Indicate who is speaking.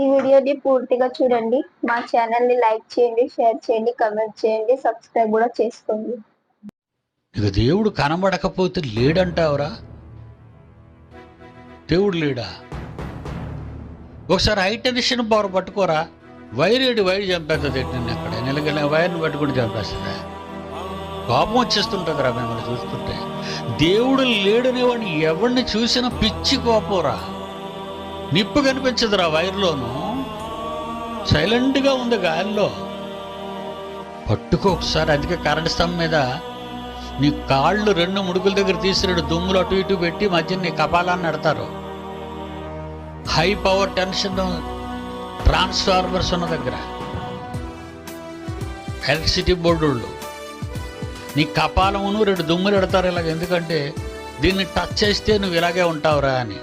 Speaker 1: ఈ వీడియోని పూర్తిగా చూడండి. మా ఛానల్ని లైక్ చేయండి షేర్ చేయండి కమెంట్ చేయండి సబ్స్క్రైబ్ కూడా చేసుకోండి.
Speaker 2: ఇక దేవుడు కనబడకపోతే లేడంటావురా? దేవుడు లేడా? ఒకసారి హై టెన్షన్ పవర్ పట్టుకోరా? వైర్ ఏడు వైర్ చంపేస్తుంది నిన్ను అక్కడ నిలగల వైర్ని పట్టుకుని చంపేస్తుంది? కోపం వచ్చేస్తుంటుందిరా మిమ్మల్ని చూస్తుంటే. దేవుడు లేడనేవాడిని ఎవరిని చూసినా పిచ్చి కోపంరా. నిప్పు కనిపించదురా వైర్లోను. సైలెంట్గా ఉంది గాలిలో. పట్టుకో ఒకసారి అధిక కరెంట్ స్తంభం మీద నీ కాళ్ళు రెండు ముడుకుల దగ్గర తీసిరాడు దుమ్ములు అటు ఇటు పెట్టి మధ్య నీ కపాలాన్ని నడతారు. హై పవర్ టెన్షన్ ట్రాన్స్ఫార్మర్స్ ఉన్న దగ్గర. ఎలక్ట్రిసిటీ బోర్డు నీ కపాలమును రెండు దుమ్ములు పెడతారు ఇలాగ. ఎందుకంటే దీన్ని టచ్ చేస్తే నువ్వు ఇలాగే ఉంటావురా అని.